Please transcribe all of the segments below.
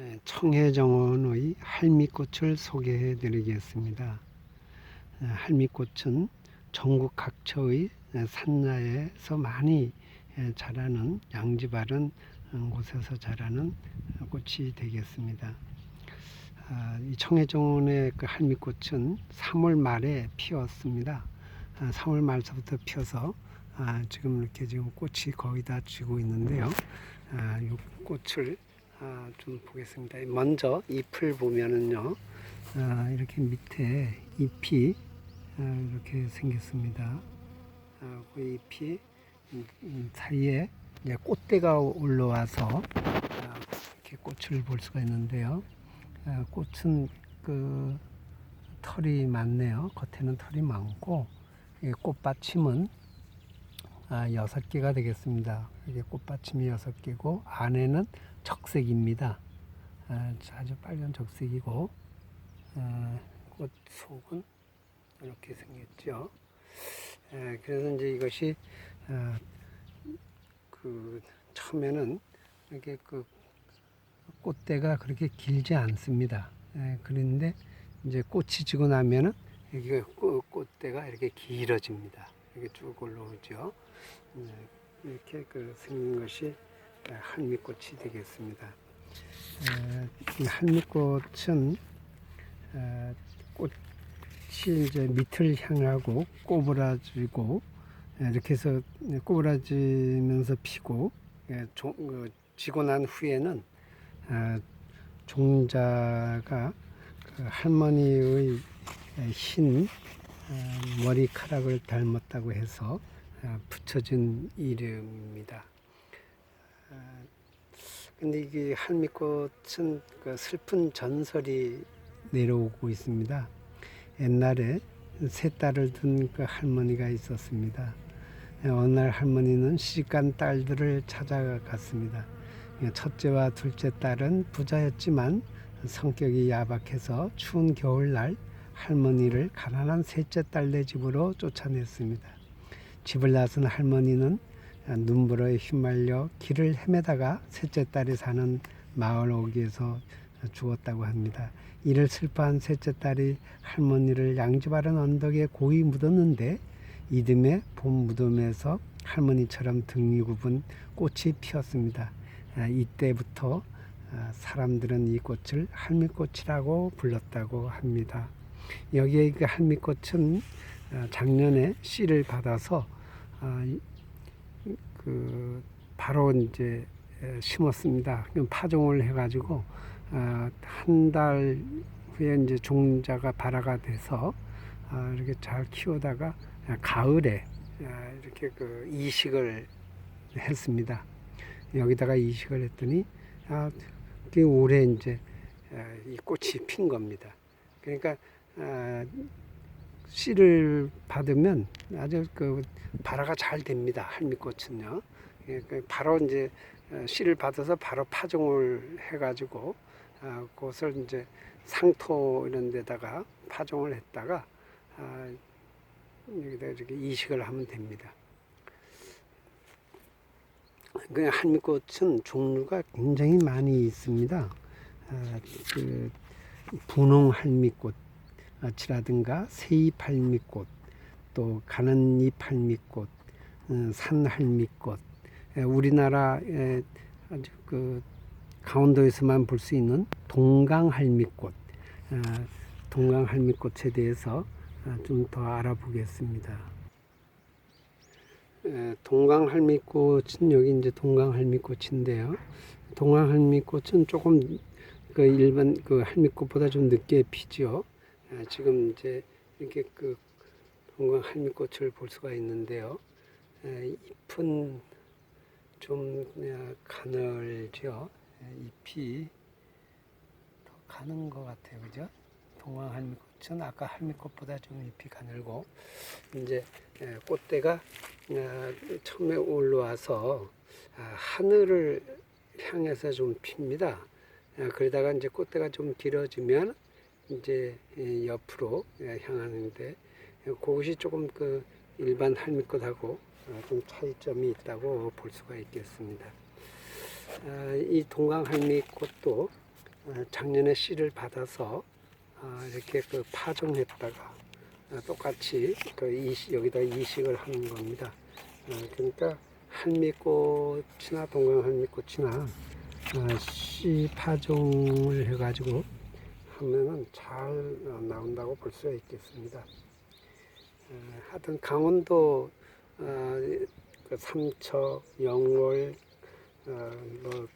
에, 청해정원의 할미꽃을 소개해 드리겠습니다. 에, 할미꽃은 전국 각처의 에, 산야에서 많이 에, 자라는 양지바른 음, 곳에서 자라는 어, 꽃이 되겠습니다. 아, 이 청해정원의 그 할미꽃은 3월 말에 피었습니다. 아, 3월 말서부터 피어서 아, 지금 이렇게 지금 꽃이 거의 다 지고 있는데요. 아, 이 꽃을 아, 좀 보겠습니다. 먼저 잎을 보면은요, 아, 이렇게 밑에 잎이 아, 이렇게 생겼습니다. 아, 그 잎이 음, 음, 사이에 이제 꽃대가 올라와서 아, 이렇게 꽃을 볼 수가 있는데요. 아, 꽃은 그 털이 많네요. 겉에는 털이 많고 이 꽃받침은 아, 여섯 개가 되겠습니다. 이게 꽃받침이 여섯 개고 안에는 적색입니다. 아, 아주 빨간 적색이고 아, 꽃 속은 이렇게 생겼죠. 에, 그래서 이제 이것이 아, 그 처음에는 이렇게 그 꽃대가 그렇게 길지 않습니다. 에, 그런데 이제 꽃이 지고 나면은 이게 꽃- 꽃대가 이렇게 길어집니다. 이렇게 쭉 올라오죠. 네, 이렇게 그 생긴 것이 한미꽃이 되겠습니다. 에, 이 한미꽃은 에, 꽃이 이제 밑을 향하고 꼬부라지고 에, 이렇게 해서 꼬부라지면서 피고 그 지고 난 후에는 아, 종자가 그 할머니의 흰 아, 머리카락을 닮았다고 해서 아, 붙여진 이름입니다. 아, 근데 이게 할미꽃은 그 슬픈 전설이 내려오고 있습니다. 옛날에 세 딸을 둔 그 할머니가 있었습니다. 어느 날 할머니는 시집간 딸들을 찾아갔습니다. 첫째와 둘째 딸은 부자였지만 성격이 야박해서 추운 겨울날 할머니를 가난한 셋째 딸네 집으로 쫓아냈습니다. 집을 나선 할머니는 눈보라에 휘말려 길을 헤매다가 셋째 딸이 사는 마을 오기에서 죽었다고 합니다. 이를 슬퍼한 셋째 딸이 할머니를 양지바른 언덕에 고이 묻었는데 이듬해 봄 무덤에서 할머니처럼 등이 굽은 꽃이 피었습니다. 아, 이때부터 아, 사람들은 이 꽃을 할미꽃이라고 불렀다고 합니다. 여기에 그 할미꽃은 아, 작년에 씨를 받아서 아, 이- 그 바로 이제 에, 심었습니다. 파종을 해가지고 아, 한달 후에 이제 종자가 발화가 돼서 아, 이렇게 잘 키우다가 아, 가을에 아, 이렇게 그 이식을 했습니다. 여기다가 이식을 했더니 아, 그 올해 이제 아, 이 꽃이 핀 겁니다. 그러니까 아, 씨를 받으면 아주 그 발화가 잘 됩니다. 할미꽃은요. 예, 그 바로 이제 어, 씨를 받아서 바로 파종을 해가지고 아, 그것을 이제 상토 이런 데다가 파종을 했다가 아, 여기다 이렇게 이식을 하면 됩니다. 그 할미꽃은 종류가 굉장히 많이 있습니다. 아, 그 분홍 할미꽃 이라든가 세잎 할미꽃, 또 가는잎 할미꽃, 어, 산 할미꽃, 에, 우리나라에 아주 그 강원도에서만 볼 수 있는 동강 할미꽃, 아, 동강 할미꽃에 대해서 아, 좀더 알아보겠습니다. 에, 동강 할미꽃은 여기 이제 동강 할미꽃인데요. 동강 할미꽃은 조금 그 일반 그 할미꽃보다 좀 늦게 피죠. 아, 지금 이제 이렇게 그 동강 할미꽃을 볼 수가 있는데요. 에, 잎은 좀 어, 가늘죠. 에, 잎이 더 가는 것 같아요, 그죠? 동강 할미꽃은 아까 할미꽃보다 좀 잎이 가늘고 이제 에, 꽃대가 아, 처음에 올라와서 아, 하늘을 향해서 좀 핍니다. 아, 그러다가 이제 꽃대가 좀 길어지면 이제 예, 옆으로 예, 향하는데 예, 그것이 조금 그 일반 할미꽃하고 어, 좀 차이점이 있다고 볼 수가 있겠습니다. 아, 이 동강 할미꽃도 어, 작년에 씨를 받아서 어, 이렇게 그 파종했다가 어, 똑같이 그 이식, 여기다 이식을 하는 겁니다. 어, 그러니까 할미꽃이나 동강 할미꽃이나 어, 씨 파종을 해가지고 하면은 잘 어, 나온다고 볼 수가 있겠습니다. 어, 하여튼 강원도 어, 그 삼척, 영월, 어, 뭐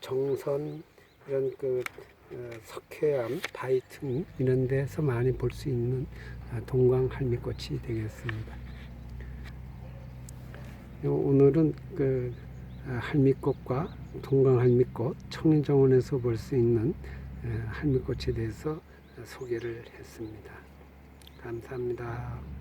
정선 이런 그 어, 석회암, 바이튼 이런 데서 많이 볼 수 있는 어, 동강 할미꽃이 되겠습니다. 요- 오늘은 그 어, 할미꽃과 동강 할미꽃, 청정원에서 볼 수 있는 어, 할미꽃에 대해서 소개를 했습니다. 감사합니다.